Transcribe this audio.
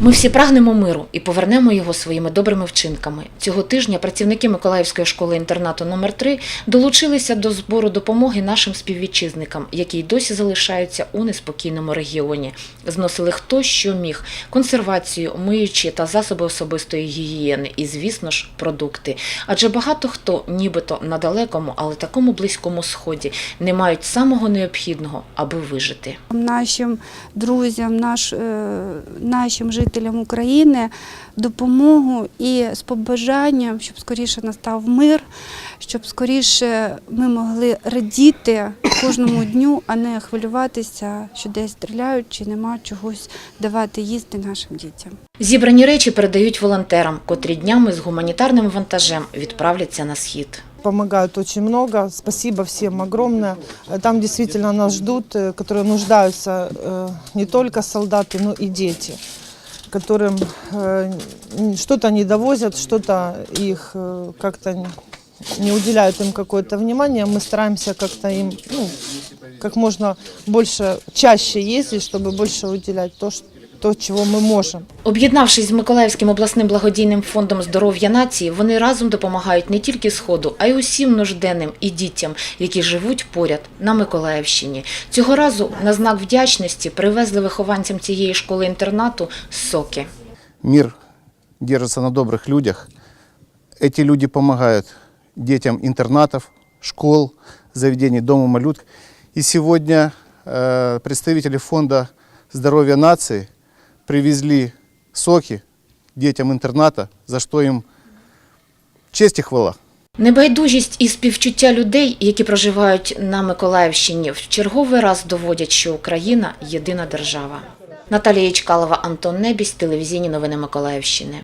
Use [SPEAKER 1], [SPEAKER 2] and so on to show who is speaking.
[SPEAKER 1] Ми всі прагнемо миру і повернемо його своїми добрими вчинками. Цього тижня працівники Миколаївської школи інтернату номер 3 долучилися до збору допомоги нашим співвітчизникам, які й досі залишаються у неспокійному регіоні. Зносили хто що міг: консервацію, миючі та засоби особистої гігієни, і, звісно ж, продукти. Адже багато хто, нібито на далекому, але такому близькому сході, не мають самого необхідного, аби вижити.
[SPEAKER 2] нашим друзям, наш, е, нашим жителям України допомогу і з побажанням, щоб скоріше настав мир, щоб скоріше ми могли радіти кожному дню, а не хвилюватися, що десь стріляють чи нема чогось давати їсти нашим дітям.
[SPEAKER 1] Зібрані речі передають волонтерам, котрі днями з гуманітарним вантажем відправляться на схід.
[SPEAKER 3] Помогают очень много. Спасибо всем огромное. Э, Там действительно нас ждут, э, которые нуждаются э, не только солдаты, но и дети, которым э, н- что-то не довозят, что-то их э, как-то н- не уделяют им какое-то внимание. Мы стараемся как-то им ну, как можно больше, чаще ездить, чтобы больше уделять то, ш- то чего мы можем.
[SPEAKER 1] Об'єднавшись з Миколаївським обласним благодійним фондом здоров'я нації, вони разом допомагають не тільки сходу, а й усім нужденним і дітям, які живуть поряд на Миколаївщині. Цього разу на знак вдячності привезли вихованцям цієї школи інтернату соки.
[SPEAKER 4] Мир держится на добрых людях. Эти люди помогают детям интернатов, школ, заведений Дома малюток. И сегодня э, представители Фонда здоровья нации привезли соки детям інтерната, за що їм честь і хвала.
[SPEAKER 1] Небайдужість і співчуття людей, які проживають на Миколаївщині, в черговий раз доводять, що Україна єдина держава. Наталія Ічкалова, Антон Небісь, телевізійні новини Миколаївщини.